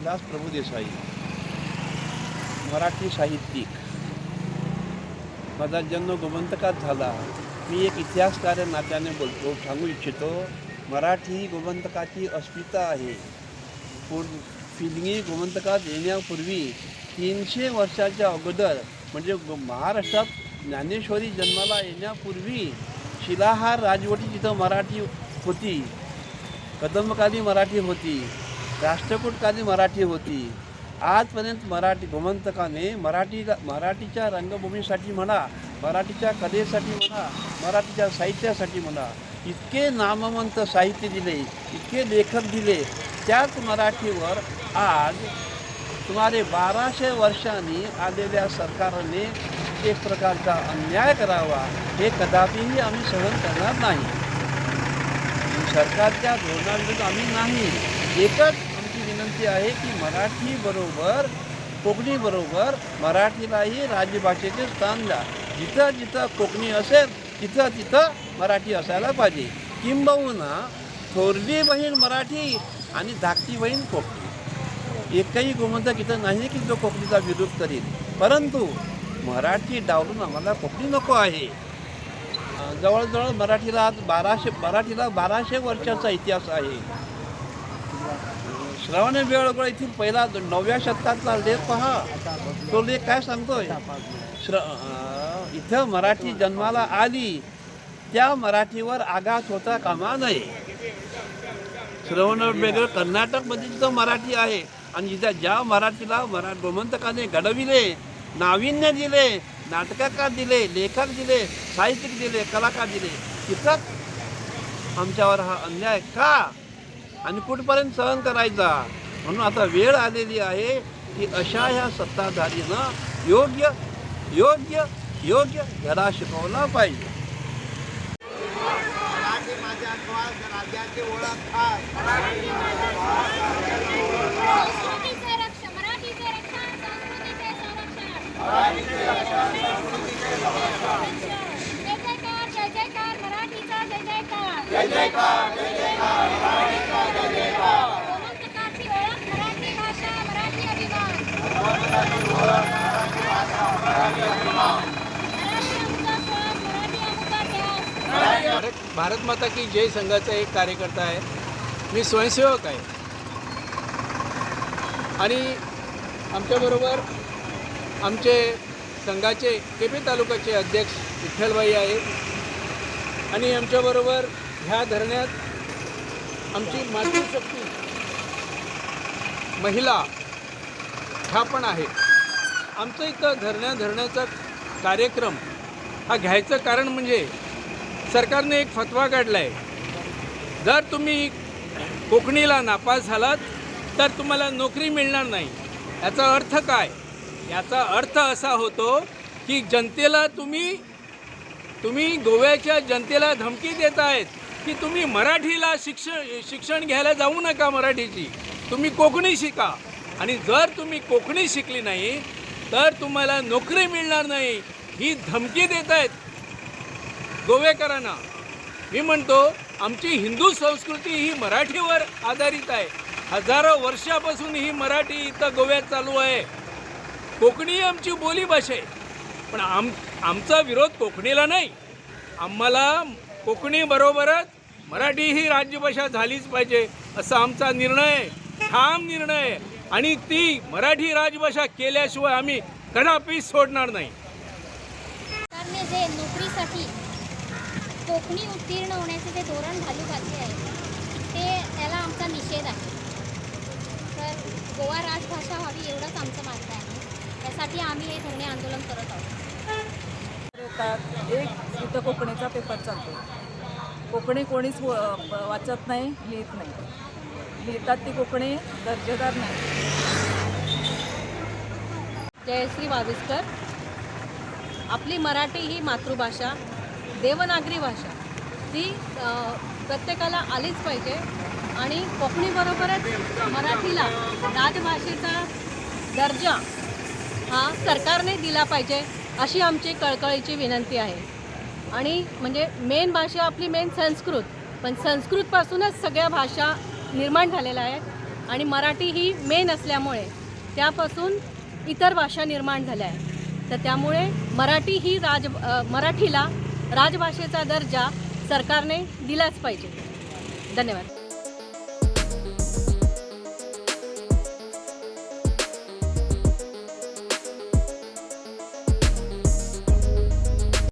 रामदास उल्हास प्रभुदेसाई मराठी साहित्यिक. माझा जन्म गोमंतकात झाला. मी एक इतिहासकार नात्याने बोलतो सांगू इच्छितो मराठी ही गोमंतकाची अस्मिता आहे. पूर फिल्मी गोमंतकात येण्यापूर्वी तीनशे वर्षाच्या अगोदर म्हणजे महाराष्ट्रात ज्ञानेश्वरी जन्माला येण्यापूर्वी शिलाहार राजवटी जिथं मराठी होती. कदमकाली मराठी होती. राष्ट्रकूटकाली मराठी होती. आजपर्यंत मराठी गोमंतकाने मराठी मराठीच्या रंगभूमीसाठी म्हणा मराठीच्या कलेसाठी म्हणा मराठीच्या साहित्यासाठी म्हणा इतके नामवंत साहित्य दिले इतके लेखक दिले. त्याच मराठीवर आज सुमारे बाराशे वर्षांनी आलेल्या सरकारने एक प्रकारचा अन्याय करावा हे कदापिही आम्ही सहन करणार नाही. सरकारच्या धोरणाविरुद्ध आम्ही नाही. एकच आमची विनंती आहे की मराठी बरोबर कोकणी बरोबर मराठीलाही राजभाषेचे स्थान द्या. जिथं जिथं कोकणी असेल तिथं तिथं मराठी असायला पाहिजे. किंबहुना थोरली बहीण मराठी आणि धाकटी बहीण कोकणी. एकही गोमंतक इथं नाही की जो कोकणीचा विरोध करेल. परंतु मराठी डावलून आम्हाला कोकणी नको आहे. जवळजवळ मराठीला आज बाराशे मराठीला बाराशे वर्षाचा इतिहास आहे. श्रवण बेळगोळ येथील पहिला नवव्या शतकातला लेख पहा. तो लेख काय सांगतोय? श्र इथं मराठी जन्माला आली. त्या मराठीवर आघात होता कामा नये. श्रवण बेळगोळ कर्नाटकमध्ये जिथं मराठी आहे. आणि जिथं ज्या मराठीला मरा गोमंतकाने घडविले नाविन्य दिले नाटककार दिले लेखक दिले साहित्यिक दिले कलाकार दिले तिथंच आमच्यावर हा अन्याय का? आणि कुठपर्यंत सहन करायचा? म्हणून आता वेळ आलेली आहे की अशा ह्या सत्ताधारीनं योग्य योग्य योग्य धडा शिकवला पाहिजे. मराठी माझ्या श्वास राज्याची ओळख हाय संस्कृतीचे रक्षण मराठीचे रक्षण संस्कृतीचे संरक्षण जय जयकार जय जयकार मराठीचा जय जयकार जय जयकार जय जयकार मराठीचा जय जयकार गोमंतकाची ओळख मराठी भाषा मराठी अभिमान मराठी आमचा श्वास मराठी आमचा ध्यास भारत भारत माता की जय संघाचा एक कार्यकर्ता आहे. मी स्वयंसेवक आहे. आणि आमच्याबरोबर आमचे संघाचे केपी तालुक्याचे अध्यक्ष विठ्ठलबाई आहे. आणि आमच्याबरोबर ह्या धरण्यात आमची मातृशक्ती महिला ह्या पण आहे. आमचं इथं धरण्या धरण्याचा कार्यक्रम हा घ्यायचं कारण म्हणजे सरकारने एक फतवा काढला आहे जर तुम्ही कोकणीला नापास झालात तर तुम्हाला नोकरी मिळणार नाही. याचा अर्थ काय? याचा अर्थ असा होतो की जनतेला तुम्ही तुम्ही गोव्याच्या जनतेला धमकी देत आहेत की तुम्ही मराठीला शिक्षण शिक्षण घ्यायला जाऊ नका मराठीची. तुम्ही कोकणी शिका. आणि जर तुम्ही कोकणी शिकली नाही तर तुम्हाला नोकरी मिळणार नाही. ही धमकी देत आहेत गोवेकरांना. मी म्हणतो आमची हिंदू संस्कृती ही मराठीवर आधारित आहे. हजारो वर्षापासून ही मराठी इथं गोव्यात चालू आहे. कोकणी आमची बोलीभाषा आहे. पण आम आमचा विरोध कोकणीला नाही. आम्हाला कोकणीबरोबरच मराठी ही राज्यभाषा झालीच पाहिजे असा आमचा निर्णय ठाम निर्णय आहे. आणि ती मराठी राजभाषा केल्याशिवाय आम्ही कदापि सोडणार नाही. सरकारने जे नोकरीसाठी कोकणी उत्तीर्ण होण्याचे जे धोरण घालू घातले आहे ते त्याला आमचा निषेध आहे. तर गोवा राजभाषा व्हावी एवढंच आमचं मागणं आहे. त्यासाठी आम्ही हे धरणे आंदोलन करत आहोत. एक इथं कोकणीचा पेपर चालतो कोकणी कोणीच व- वाचत नाही लिहित नाही. लिहितात ती कोकणी दर्जेदार नाही. जयश्री वाविस्कर. आपली मराठी ही मातृभाषा देवनागरी भाषा. ती प्रत्येकाला आलीच पाहिजे. आणि कोकणीबरोबरच मराठीला राजभाषेचा दर्जा हा सरकारने दिला पाहिजे अशी आमची कळकळीची विनंती आहे. आणि म्हणजे मेन भाषा आपली मेन संस्कृत. पण संस्कृतपासूनच सगळ्या भाषा निर्माण झालेल्या आहेत. आणि मराठी ही मेन असल्यामुळे त्यापासून इतर भाषा निर्माण झाल्या आहेत. तर त्यामुळे मराठी ही राज मराठीला राजभाषेचा दर्जा सरकारने दिलाच पाहिजे. धन्यवाद.